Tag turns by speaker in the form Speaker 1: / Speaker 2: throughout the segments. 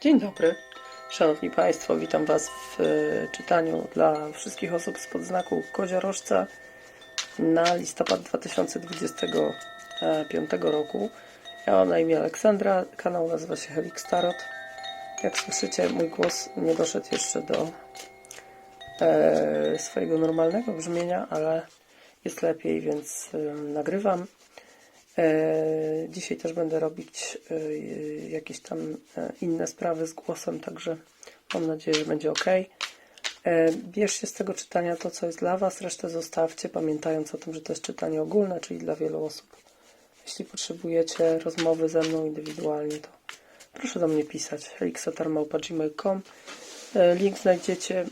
Speaker 1: Dzień dobry, Szanowni Państwo, witam Was w e, czytaniu dla wszystkich osób spod znaku koziorożca na listopad 2025 roku. Ja mam na imię Aleksandra, kanał nazywa się Helix Tarot. Jak słyszycie, mój głos nie doszedł jeszcze do e, swojego normalnego brzmienia, ale jest lepiej, więc e, nagrywam. E, Dzisiaj też będę robić e, jakieś tam e, inne sprawy z głosem, także mam nadzieję, że będzie ok. Bierzcie z tego czytania to, co jest dla Was, resztę zostawcie, pamiętając o tym, że to jest czytanie ogólne, czyli dla wielu osób. Jeśli potrzebujecie rozmowy ze mną indywidualnie, to proszę do mnie pisać. helixatarmałpa.gmail.com Link znajdziecie,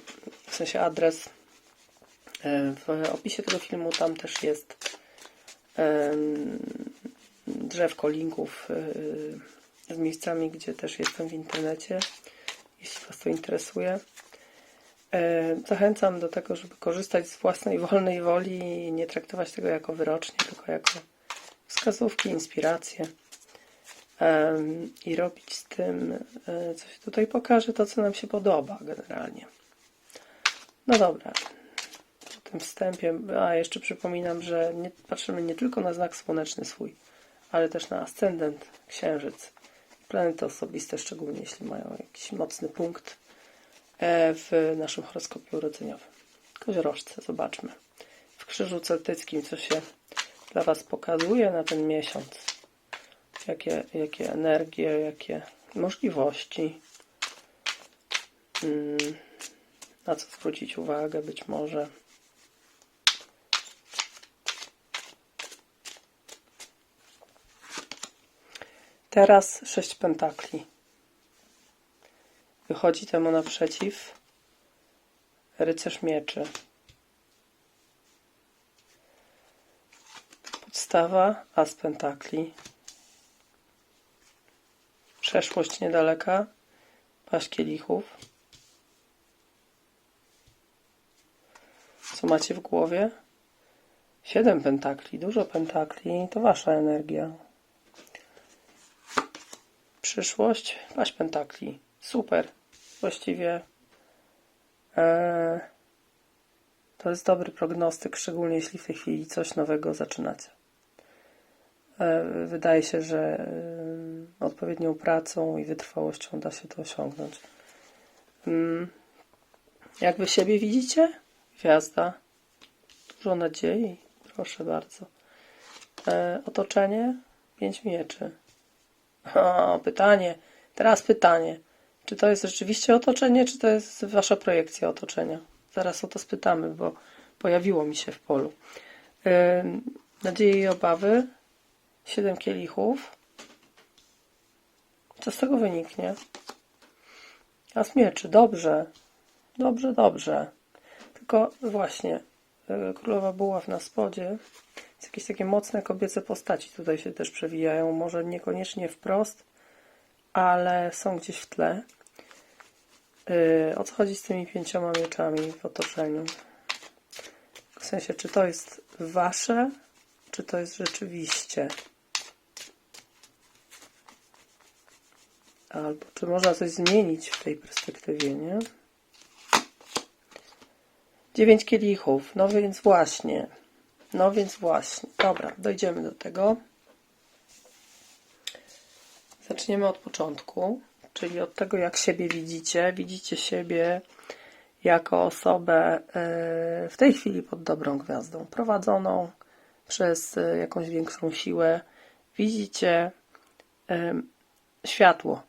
Speaker 1: w sensie adres w opisie tego filmu, tam też jest drzewko linków y, z miejscami, gdzie też jestem w internecie, jeśli Was to interesuje. E, Zachęcam do tego, żeby korzystać z własnej wolnej woli i nie traktować tego jako wyrocznie, tylko jako wskazówki, inspiracje i robić z tym, e, co się tutaj pokaże, to, co nam się podoba generalnie. No dobra, po tym wstępie, a jeszcze przypominam, że nie, patrzymy nie tylko na znak słoneczny swój, ale też na ascendent, księżyc, planety osobiste, szczególnie jeśli mają jakiś mocny punkt e, w naszym horoskopie urodzeniowym. Koziorożce, zobaczmy. W krzyżu celtyckim, co się dla Was pokazuje na ten miesiąc. Jakie, jakie energie, jakie możliwości. Mm, na co zwrócić uwagę być może. Teraz sześć pentakli. Wychodzi temu naprzeciw rycerz mieczy. Podstawa as pentakli. Przeszłość niedaleka. Paść kielichów. Co macie w głowie? Siedem pentakli, dużo pentakli, to wasza energia. Przyszłość, paść pentakli. Super. Właściwie e, to jest dobry prognostyk, szczególnie jeśli w tej chwili coś nowego zaczynacie. E, wydaje się, że e, odpowiednią pracą i wytrwałością da się to osiągnąć. Mm, jak wy siebie widzicie? Gwiazda. Dużo nadziei. Proszę bardzo. Otoczenie? Pięć mieczy. O, pytanie. Teraz pytanie. Czy to jest rzeczywiście otoczenie, czy to jest wasza projekcja otoczenia? Zaraz o to spytamy, bo pojawiło mi się w polu. Nadzieje i obawy. Siedem kielichów. Co z tego wyniknie? As mieczy. Dobrze. Dobrze, dobrze. Tylko właśnie, y, królowa buław na spodzie. Jakieś takie mocne kobiece postaci tutaj się też przewijają. Może niekoniecznie wprost, ale są gdzieś w tle. Yy, o co chodzi z tymi pięcioma mieczami w otoczeniu? W sensie, czy to jest wasze, czy to jest rzeczywiście? Albo czy można coś zmienić w tej perspektywie, nie? Dziewięć kielichów. No więc właśnie. No więc właśnie. Dobra, dojdziemy do tego. Zaczniemy od początku, czyli od tego, jak siebie widzicie. Widzicie siebie jako osobę e, w tej chwili pod dobrą gwiazdą, prowadzoną przez e, jakąś większą siłę. Widzicie e, światło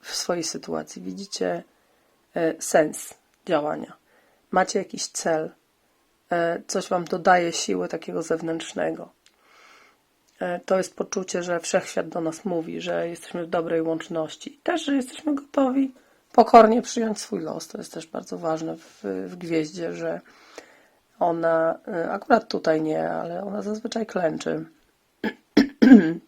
Speaker 1: w swojej sytuacji, widzicie sens działania. Macie jakiś cel, coś wam dodaje siły takiego zewnętrznego. E, to jest poczucie, że wszechświat do nas mówi, że jesteśmy w dobrej łączności. Też, że jesteśmy gotowi pokornie przyjąć swój los. To jest też bardzo ważne w, w gwieździe, że ona, e, akurat tutaj nie, ale ona zazwyczaj klęczy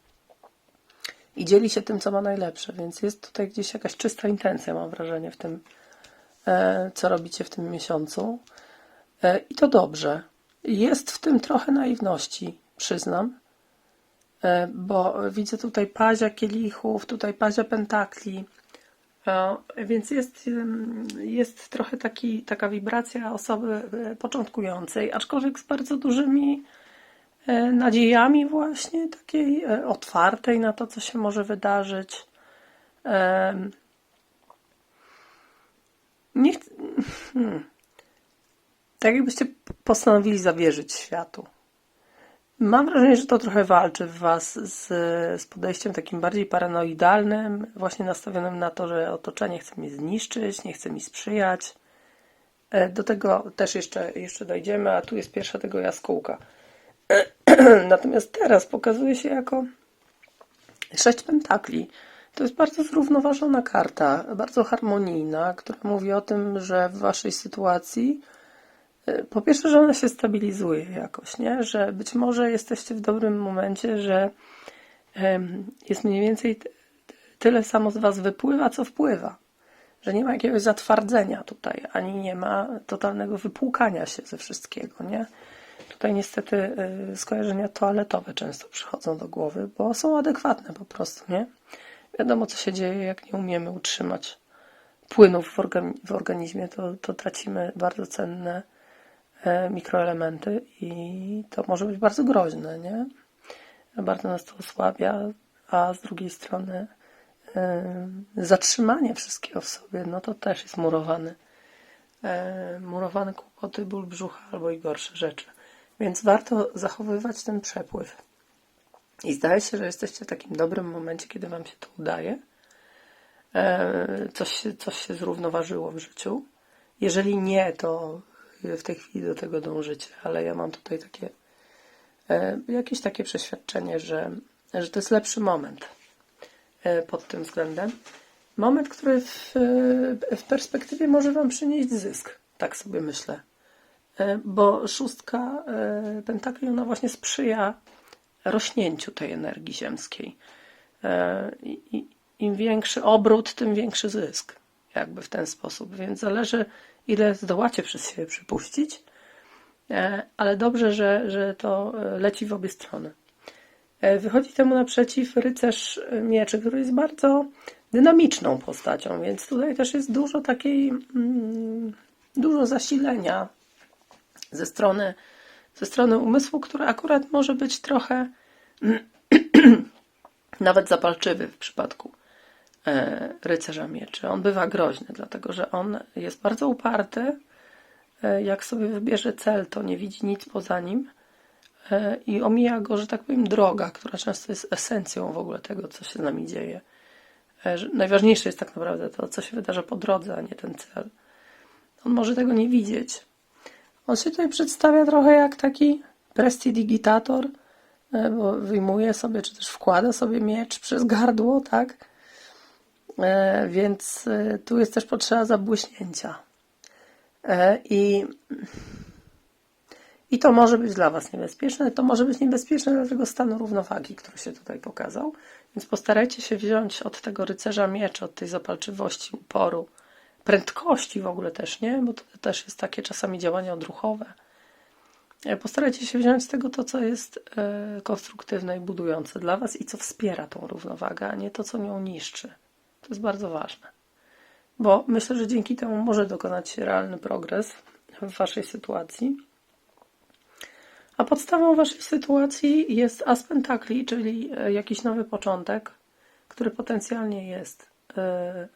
Speaker 1: i dzieli się tym, co ma najlepsze, więc jest tutaj gdzieś jakaś czysta intencja, mam wrażenie, w tym, e, co robicie w tym miesiącu. I to dobrze. Jest w tym trochę naiwności, przyznam, E, bo widzę tutaj pazia kielichów, tutaj pazia pentakli. E, Więc jest, jest trochę taki, taka wibracja osoby e, początkującej, aczkolwiek z bardzo dużymi e, nadziejami właśnie, takiej e, otwartej na to, co się może wydarzyć. Nie ch- hmm. Tak jakbyście postanowili zawierzyć światu. Mam wrażenie, że to trochę walczy w Was z, z podejściem takim bardziej paranoidalnym, właśnie nastawionym na to, że otoczenie chce mnie zniszczyć, nie chce mi sprzyjać. E, Do tego też jeszcze, jeszcze dojdziemy, a tu jest pierwsza tego jaskółka. Natomiast teraz pokazuje się jako sześć pentakli. To jest bardzo zrównoważona karta, bardzo harmonijna, która mówi o tym, że w Waszej sytuacji Po pierwsze, że ona się stabilizuje jakoś, nie? Że być może jesteście w dobrym momencie, że jest mniej więcej tyle samo z Was wypływa, co wpływa. Że nie ma jakiegoś zatwardzenia tutaj, ani nie ma totalnego wypłukania się ze wszystkiego, nie? Tutaj niestety y, skojarzenia toaletowe często przychodzą do głowy, bo są adekwatne po prostu, nie? Wiadomo, co się dzieje, jak nie umiemy utrzymać płynów w, organi- w organizmie, to, to tracimy bardzo cenne mikroelementy i to może być bardzo groźne, nie? Bardzo nas to osłabia, a z drugiej strony e, zatrzymanie wszystkiego w sobie, no to też jest murowany. E, murowane kłopoty, ból brzucha albo i gorsze rzeczy. Więc warto zachowywać ten przepływ. I zdaje się, że jesteście w takim dobrym momencie, kiedy Wam się to udaje. E, Coś coś się zrównoważyło w życiu. Jeżeli nie, to w tej chwili do tego dążycie, ale ja mam tutaj takie e, jakieś takie przeświadczenie, że, że to jest lepszy moment e, pod tym względem. Moment, który w, e, w perspektywie może Wam przynieść zysk, tak sobie myślę. Bo szóstka pentakli, ona właśnie sprzyja rośnięciu tej energii ziemskiej. Im większy obrót, tym większy zysk. Jakby w ten sposób. Więc zależy, ile zdołacie przez siebie przypuścić. E, Ale dobrze, że, że to e, leci w obie strony. E, Wychodzi temu naprzeciw rycerz mieczy, który jest bardzo dynamiczną postacią, więc tutaj też jest dużo takiej, mm, dużo zasilenia ze strony, ze strony umysłu, który akurat może być trochę nawet zapalczywy w przypadku rycerza mieczy. On bywa groźny, dlatego że on jest bardzo uparty. E, Jak sobie wybierze cel, to nie widzi nic poza nim e, i omija go, że tak powiem, droga, która często jest esencją w ogóle tego, co się z nami dzieje. E, Najważniejsze jest tak naprawdę to, co się wydarza po drodze, a nie ten cel. On może tego nie widzieć. On się tutaj przedstawia trochę jak taki prestidigitator, e, bo wyjmuje sobie, czy też wkłada sobie miecz przez gardło, tak? E, Więc e, tu jest też potrzeba zabłyśnięcia. E, I, I to może być dla Was niebezpieczne. To może być niebezpieczne dla tego stanu równowagi, który się tutaj pokazał. Więc postarajcie się wziąć od tego rycerza miecz, od tej zapalczywości, uporu, prędkości w ogóle też, nie? Bo to też jest takie czasami działanie odruchowe. Postarajcie się wziąć z tego to, co jest konstruktywne i budujące dla Was i co wspiera tą równowagę, a nie to, co nią niszczy. To jest bardzo ważne. Bo myślę, że dzięki temu może dokonać się realny progres w Waszej sytuacji. A podstawą Waszej sytuacji jest as pentakli, czyli e, jakiś nowy początek, który potencjalnie jest e,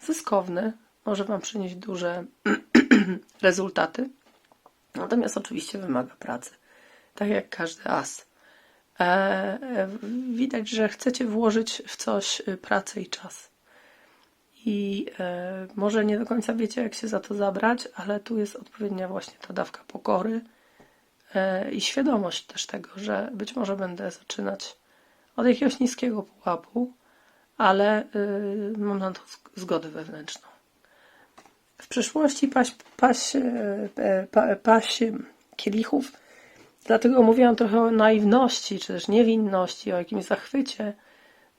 Speaker 1: zyskowny, może Wam przynieść duże rezultaty. Natomiast oczywiście wymaga pracy, tak jak każdy as. E, widać, że chcecie włożyć w coś pracę i czas. I e, może nie do końca wiecie, jak się za to zabrać, ale tu jest odpowiednia właśnie ta dawka pokory e, i świadomość też tego, że być może będę zaczynać od jakiegoś niskiego pułapu, ale y, mam na to zg- zgodę wewnętrzną. W przyszłości paść, paść, e, pa, paść kielichów, dlatego mówiłam trochę o naiwności, czy też niewinności, o jakimś zachwycie,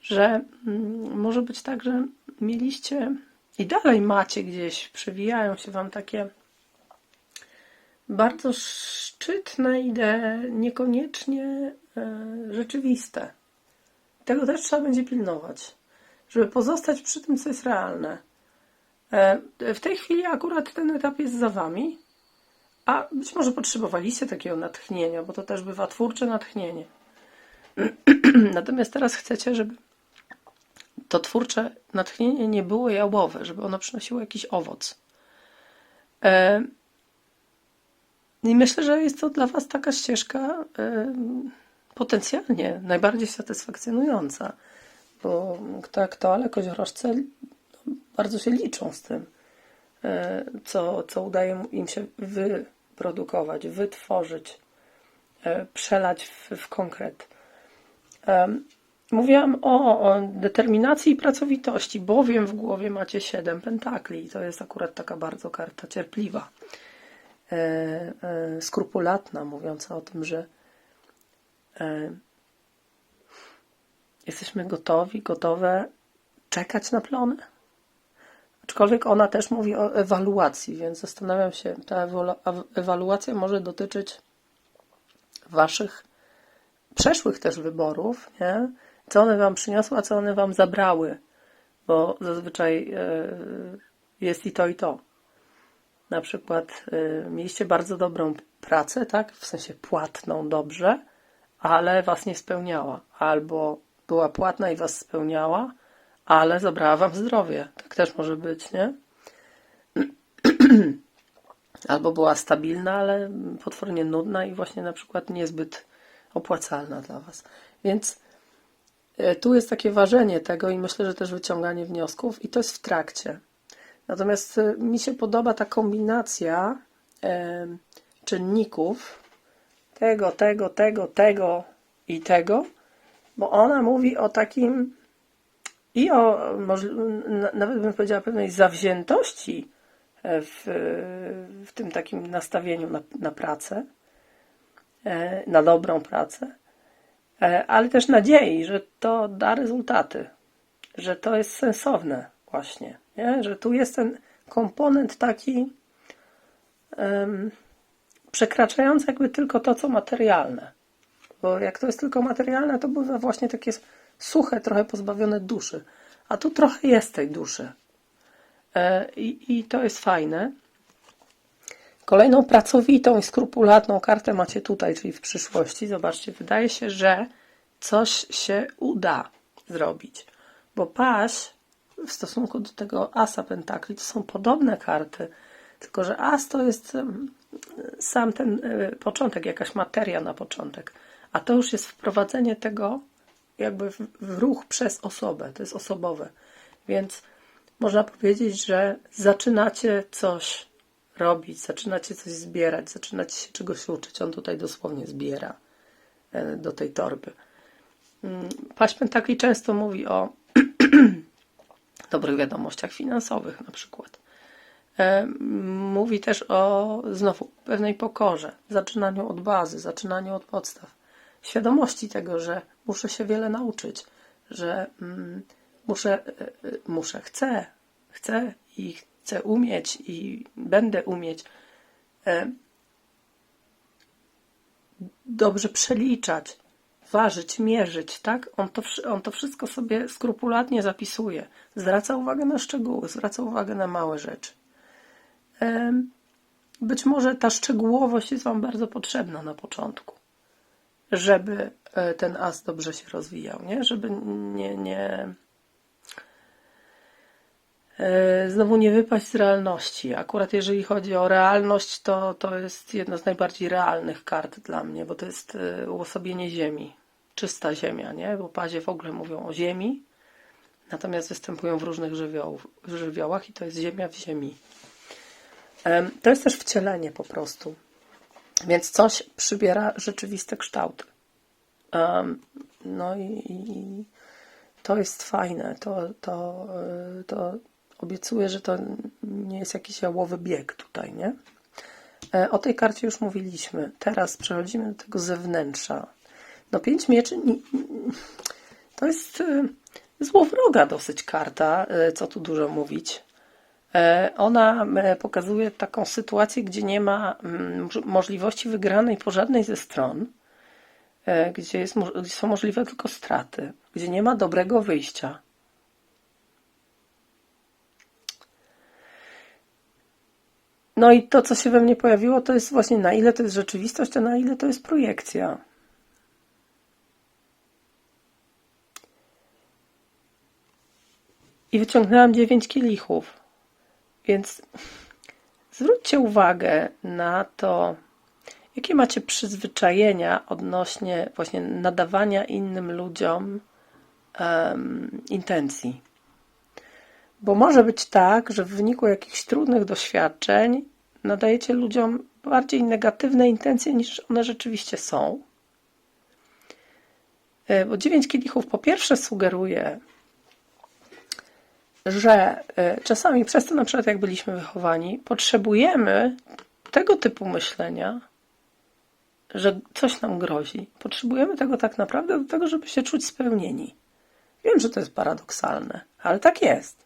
Speaker 1: że mm, może być tak, że mieliście i dalej macie gdzieś, przewijają się Wam takie bardzo szczytne idee, niekoniecznie e, rzeczywiste. Tego też trzeba będzie pilnować, żeby pozostać przy tym, co jest realne. E, W tej chwili akurat ten etap jest za wami, a być może potrzebowaliście takiego natchnienia, bo to też bywa twórcze natchnienie. Natomiast teraz chcecie, żeby to twórcze natchnienie nie było jałowe, żeby ono przynosiło jakiś owoc. E, I myślę, że jest to dla Was taka ścieżka e, potencjalnie najbardziej satysfakcjonująca, bo kto jak to, ale koziorożce bardzo się liczą z tym, e, co, co udaje im się wyprodukować, wytworzyć, przelać w, w konkret. Mówiłam o, o determinacji i pracowitości, bowiem w głowie macie siedem pentakli. To jest akurat taka bardzo karta cierpliwa, e, e, skrupulatna, mówiąca o tym, że e, jesteśmy gotowi, gotowe czekać na plony. Aczkolwiek ona też mówi o ewaluacji, więc zastanawiam się, ta ewaluacja może dotyczyć waszych przeszłych też wyborów, nie? Co one wam przyniosły, a co one wam zabrały, bo zazwyczaj e, jest i to, i to. Na przykład e, mieliście bardzo dobrą pracę, tak? W sensie płatną dobrze, ale was nie spełniała. Albo była płatna i was spełniała, ale zabrała wam zdrowie. Tak też może być, nie? Albo była stabilna, ale potwornie nudna i właśnie na przykład niezbyt opłacalna dla Was. Więc tu jest takie ważenie tego i myślę, że też wyciąganie wniosków i to jest w trakcie. Natomiast e, mi się podoba ta kombinacja e, czynników tego, tego, tego, tego i tego, bo ona mówi o takim i o nawet bym powiedziała pewnej zawziętości e, w, w tym takim nastawieniu na, na pracę, e, na dobrą pracę, e, ale też nadziei, że to da rezultaty, że to jest sensowne właśnie, nie? że tu jest ten komponent taki em, przekraczający jakby tylko to, co materialne. Bo jak to jest tylko materialne, to bywa właśnie takie suche, trochę pozbawione duszy. A tu trochę jest tej duszy. E, I, I to jest fajne. Kolejną pracowitą i skrupulatną kartę macie tutaj, czyli w przyszłości. Zobaczcie, wydaje się, że coś się uda zrobić. Bo paś w stosunku do tego asa pentakli to są podobne karty, tylko że as to jest sam ten e, początek, jakaś materia na początek, a to już jest wprowadzenie tego jakby w, w ruch przez osobę, to jest osobowe. Więc można powiedzieć, że zaczynacie coś robić, zaczynacie coś zbierać, zaczynacie się czegoś uczyć. On tutaj dosłownie zbiera e, do tej torby. Mm, Paść Pentakli często mówi o dobrych wiadomościach finansowych na przykład. E, Mówi też o znowu pewnej pokorze, zaczynaniu od bazy, zaczynaniu od podstaw. Świadomości tego, że muszę się wiele nauczyć, że mm, muszę, e, muszę, chcę, chcę i chcę umieć i będę umieć e, dobrze przeliczać, ważyć, mierzyć, tak? On to, on to wszystko sobie skrupulatnie zapisuje. Zwraca uwagę na szczegóły, zwraca uwagę na małe rzeczy. Em, Być może ta szczegółowość jest Wam bardzo potrzebna na początku, żeby e, ten as dobrze się rozwijał, nie? Żeby nie, nie, e, znowu nie wypaść z realności. Akurat jeżeli chodzi o realność, to, to jest jedna z najbardziej realnych kart dla mnie, bo to jest e, uosobienie ziemi. Czysta ziemia, nie? Bo pazie w ogóle mówią o ziemi, natomiast występują w różnych żywiołach i to jest ziemia w ziemi. Em, To jest też wcielenie po prostu. Więc coś przybiera rzeczywiste kształty. No i, i to jest fajne. To, to, y, to obiecuję, że to nie jest jakiś jałowy bieg tutaj, nie? E, O tej karcie już mówiliśmy. Teraz przechodzimy do tego zewnętrza. No pięć mieczy to jest y, złowroga dosyć karta, y, co tu dużo mówić. E, Ona e, pokazuje taką sytuację, gdzie nie ma moż- możliwości wygranej po żadnej ze stron, e, gdzie, jest, gdzie są możliwe tylko straty, gdzie nie ma dobrego wyjścia. No i to, co się we mnie pojawiło, to jest właśnie na ile to jest rzeczywistość, a na ile to jest projekcja. I wyciągnęłam dziewięć kielichów. Więc zwróćcie uwagę na to, jakie macie przyzwyczajenia odnośnie właśnie nadawania innym ludziom em, intencji. Bo może być tak, że w wyniku jakichś trudnych doświadczeń nadajecie ludziom bardziej negatywne intencje niż one rzeczywiście są. E, Bo dziewięć kielichów po pierwsze sugeruje, że e, czasami przez to na przykład jak byliśmy wychowani, potrzebujemy tego typu myślenia, że coś nam grozi. Potrzebujemy tego tak naprawdę do tego, żeby się czuć spełnieni. Wiem, że to jest paradoksalne, ale tak jest.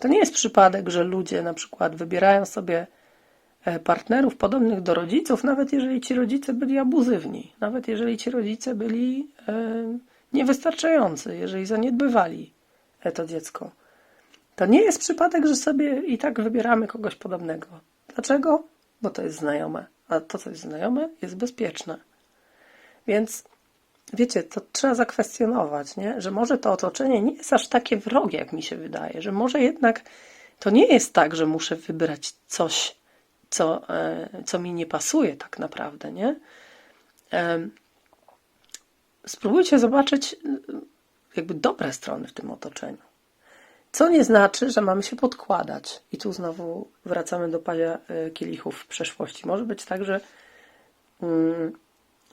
Speaker 1: To nie jest przypadek, że ludzie na przykład wybierają sobie e, partnerów podobnych do rodziców, nawet jeżeli ci rodzice byli abuzywni, nawet jeżeli ci rodzice byli e, niewystarczający, jeżeli zaniedbywali to dziecko. To nie jest przypadek, że sobie i tak wybieramy kogoś podobnego. Dlaczego? Bo to jest znajome, a to, co jest znajome, jest bezpieczne. Więc wiecie, to trzeba zakwestionować, nie? że może to otoczenie nie jest aż takie wrogie, jak mi się wydaje, że może jednak to nie jest tak, że muszę wybrać coś, co, e, co mi nie pasuje tak naprawdę, nie? Spróbujcie zobaczyć e, jakby dobre strony w tym otoczeniu. Co nie znaczy, że mamy się podkładać. I tu znowu wracamy do paja e, kielichów w przeszłości. Może być tak, że mm,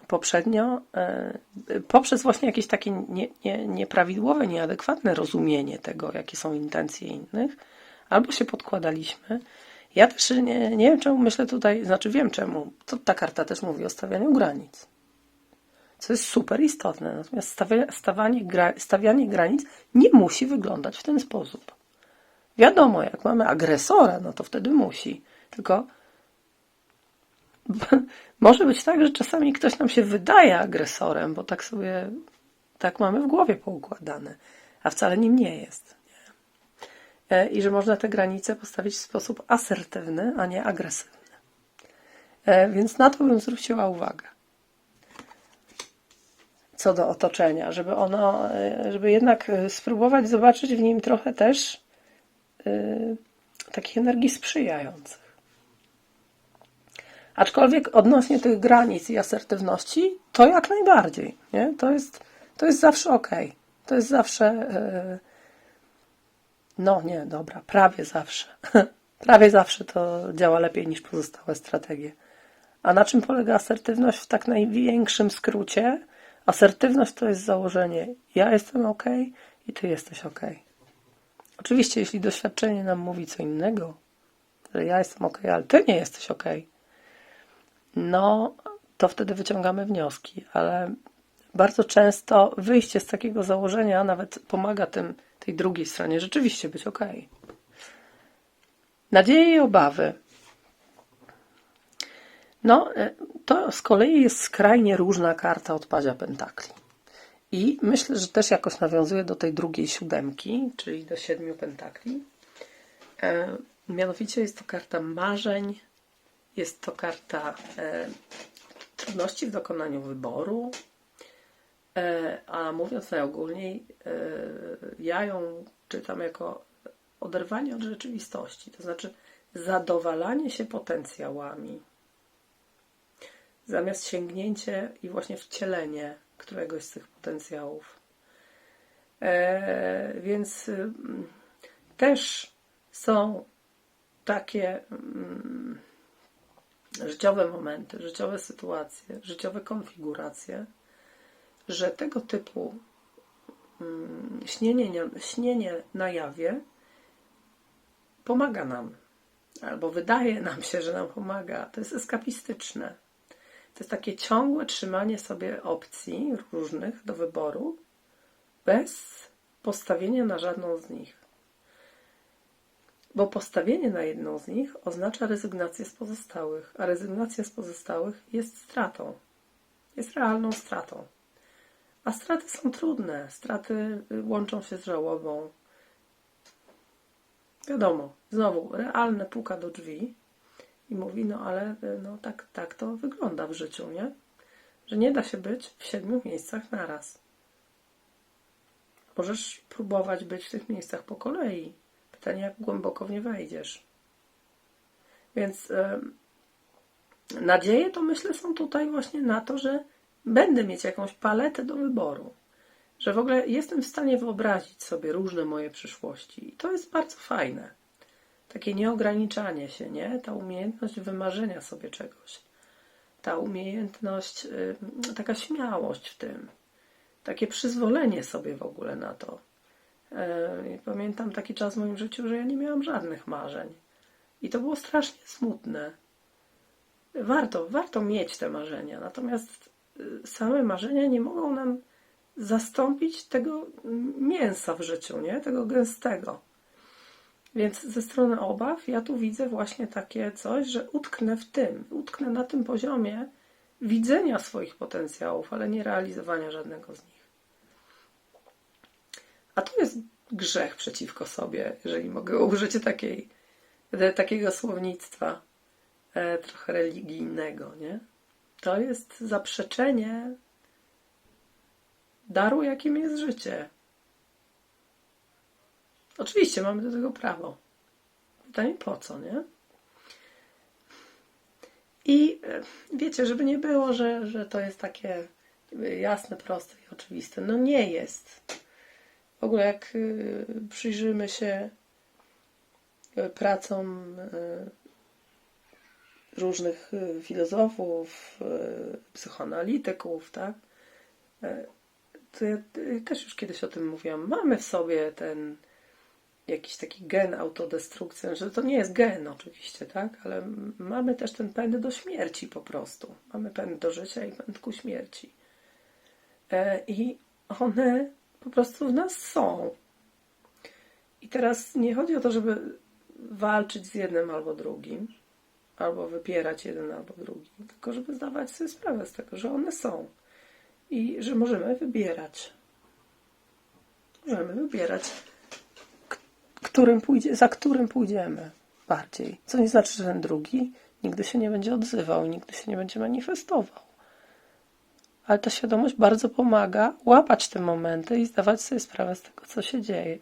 Speaker 1: poprzednio, e, poprzez właśnie jakieś takie nie, nie, nieprawidłowe, nieadekwatne rozumienie tego, jakie są intencje innych, albo się podkładaliśmy. Ja też nie, nie wiem, czemu myślę tutaj, znaczy wiem czemu. To ta karta też mówi o stawianiu granic. Co jest super istotne. Natomiast stawianie granic nie musi wyglądać w ten sposób. Wiadomo, jak mamy agresora, no to wtedy musi. Tylko może być tak, że czasami ktoś nam się wydaje agresorem, bo tak sobie, tak mamy w głowie poukładane, a wcale nim nie jest. Nie? E, I że można te granice postawić w sposób asertywny, a nie agresywny. E, Więc na to bym zwróciła uwagę. Co do otoczenia, żeby ono, e, żeby jednak spróbować zobaczyć w nim trochę też takich energii sprzyjających. Aczkolwiek odnośnie tych granic i asertywności, to jak najbardziej. Nie? To, jest, to jest zawsze ok. To jest zawsze. e, No nie, dobra, prawie zawsze. prawie zawsze to działa lepiej niż pozostałe strategie. A na czym polega asertywność w tak największym skrócie? Asertywność to jest założenie: ja jestem ok i ty jesteś ok. Oczywiście, jeśli doświadczenie nam mówi co innego, że ja jestem ok, ale ty nie jesteś ok, no to wtedy wyciągamy wnioski, ale bardzo często wyjście z takiego założenia nawet pomaga tym, tej drugiej stronie rzeczywiście być ok. Nadzieje i obawy. No, e, to z kolei jest skrajnie różna karta od padzia pentakli. I myślę, że też jakoś nawiązuje do tej drugiej siódemki, czyli do siedmiu pentakli. E, mianowicie jest to karta marzeń, jest to karta e, trudności w dokonaniu wyboru, e, a mówiąc najogólniej, e, ja ją czytam jako oderwanie od rzeczywistości, to znaczy zadowalanie się potencjałami, zamiast sięgnięcie i właśnie wcielenie któregoś z tych potencjałów. E, więc mm, też są takie mm, życiowe momenty, życiowe sytuacje, życiowe konfiguracje, że tego typu mm, śnienie, śnienie na jawie pomaga nam, albo wydaje nam się, że nam pomaga. To jest eskapistyczne. To jest takie ciągłe trzymanie sobie opcji różnych do wyboru, bez postawienia na żadną z nich. Bo postawienie na jedną z nich oznacza rezygnację z pozostałych, a rezygnacja z pozostałych jest stratą. Jest realną stratą. A straty są trudne. Straty łączą się z żałobą. Wiadomo, znowu realne puka do drzwi i mówi, no ale y, no, tak, tak to wygląda w życiu, nie? Że nie da się być w siedmiu miejscach naraz. Możesz próbować być w tych miejscach po kolei. Pytanie, jak głęboko w nie wejdziesz. Więc nadzieje to myślę są tutaj właśnie na to, że będę mieć jakąś paletę do wyboru. Że w ogóle jestem w stanie wyobrazić sobie różne moje przyszłości. I to jest bardzo fajne. Takie nieograniczanie się, nie? Ta umiejętność wymarzenia sobie czegoś. Ta umiejętność, taka śmiałość w tym. Takie przyzwolenie sobie w ogóle na to. E, i Pamiętam taki czas w moim życiu, że ja nie miałam żadnych marzeń. I to było strasznie smutne. Warto, warto mieć te marzenia, natomiast y, same marzenia nie mogą nam zastąpić tego mięsa w życiu, nie? Tego gęstego. Więc ze strony obaw ja tu widzę właśnie takie coś, że utknę w tym, utknę na tym poziomie widzenia swoich potencjałów, ale nie realizowania żadnego z nich. A to jest grzech przeciwko sobie, jeżeli mogę użyć takiej, takiego słownictwa e, trochę religijnego, nie? To jest zaprzeczenie daru, jakim jest życie. Oczywiście mamy do tego prawo. Pytanie po co, nie? I e, wiecie, żeby nie było, że, że to jest takie jasne, proste i oczywiste. No nie jest. W ogóle jak y, przyjrzymy się y, pracom y, różnych filozofów, psychoanalityków, tak? To ja też już kiedyś o tym mówiłam. Mamy w sobie ten jakiś taki gen autodestrukcji, że to nie jest gen oczywiście, tak? Ale mamy też ten pęd do śmierci po prostu. Mamy pęd do życia i pęd ku śmierci. E, I one po prostu w nas są. I teraz nie chodzi o to, żeby walczyć z jednym albo drugim, albo wypierać jeden albo drugi, tylko żeby zdawać sobie sprawę z tego, że one są i że możemy wybierać. Możemy wybierać, którym pójdzie, za którym pójdziemy bardziej. Co nie znaczy, że ten drugi nigdy się nie będzie odzywał, nigdy się nie będzie manifestował. Ale ta świadomość bardzo pomaga łapać te momenty i zdawać sobie sprawę z tego, co się dzieje.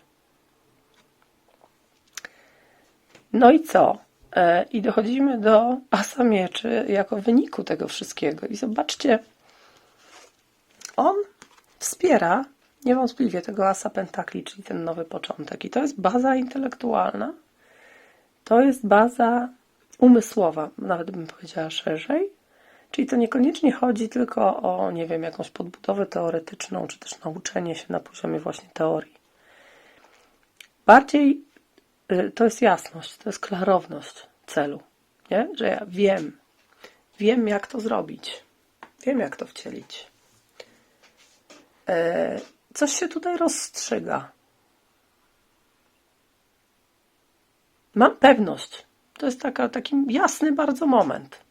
Speaker 1: No i co? E, I dochodzimy do asa mieczy jako wyniku tego wszystkiego. I zobaczcie, on wspiera niewątpliwie tego asa pentakli, czyli ten nowy początek. I to jest baza intelektualna, to jest baza umysłowa, nawet bym powiedziała szerzej. Czyli to niekoniecznie chodzi tylko o, nie wiem, jakąś podbudowę teoretyczną, czy też nauczenie się na poziomie właśnie teorii. Bardziej y, to jest jasność, to jest klarowność celu, nie? Że ja wiem, wiem jak to zrobić, wiem jak to wcielić. E, Coś się tutaj rozstrzyga. Mam pewność. To jest taka, taki jasny bardzo moment.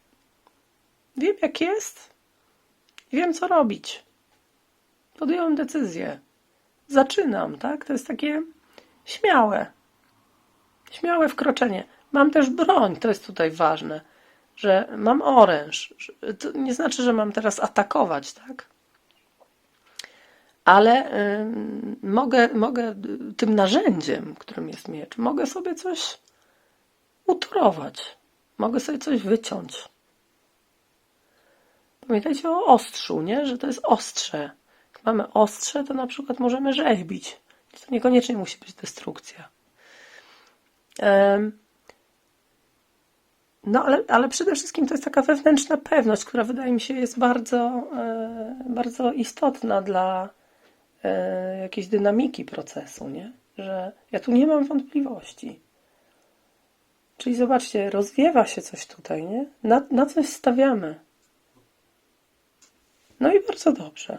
Speaker 1: Wiem, jak jest i wiem, co robić. Podjąłem decyzję. Zaczynam, tak? To jest takie śmiałe. Śmiałe wkroczenie. Mam też broń, to jest tutaj ważne, że mam oręż. To nie znaczy, że mam teraz atakować, tak? Ale mogę, mogę y, tym narzędziem, którym jest miecz, mogę sobie coś utorować. Mogę sobie coś wyciąć. Pamiętajcie o ostrzu, nie? Że to jest ostrze. Jak mamy ostrze, to na przykład możemy rzeźbić. To niekoniecznie musi być destrukcja. No, ale, ale przede wszystkim to jest taka wewnętrzna pewność, która wydaje mi się jest bardzo, e, bardzo istotna dla e, jakiejś dynamiki procesu, nie? Że ja tu nie mam wątpliwości. Czyli zobaczcie, rozwiewa się coś tutaj, nie? Na, na coś stawiamy. No i bardzo dobrze.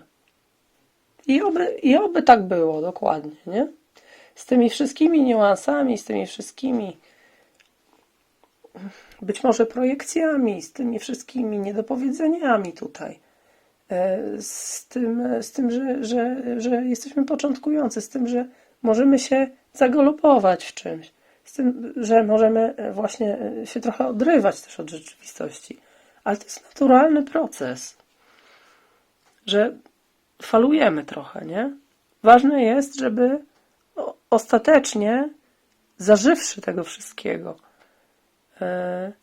Speaker 1: I oby, I oby tak było, dokładnie, nie? Z tymi wszystkimi niuansami, z tymi wszystkimi być może projekcjami, z tymi wszystkimi niedopowiedzeniami tutaj. E, Z tym, z tym że, że, że jesteśmy początkujący, z tym, że możemy się zagalopować w czymś. z tym, że możemy e, właśnie e, się trochę odrywać też od rzeczywistości. Ale to jest naturalny proces, że falujemy trochę, nie? Ważne jest, żeby ostatecznie, zażywszy tego wszystkiego, e,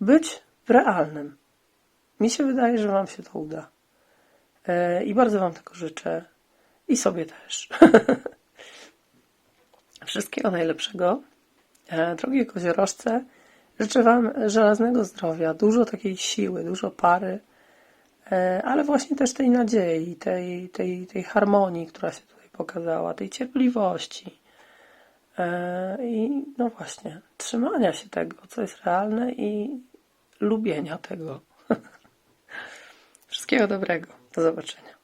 Speaker 1: być realnym. Mi się wydaje, że Wam się to uda. E, I bardzo Wam tego życzę. I sobie też. Wszystkiego najlepszego. E, Drogie koziorożce, życzę Wam żelaznego zdrowia, dużo takiej siły, dużo pary, ale właśnie też tej nadziei, tej, tej, tej harmonii, która się tutaj pokazała, tej cierpliwości. E, I no właśnie, trzymania się tego, co jest realne i lubienia tego. Wszystkiego dobrego. Do zobaczenia.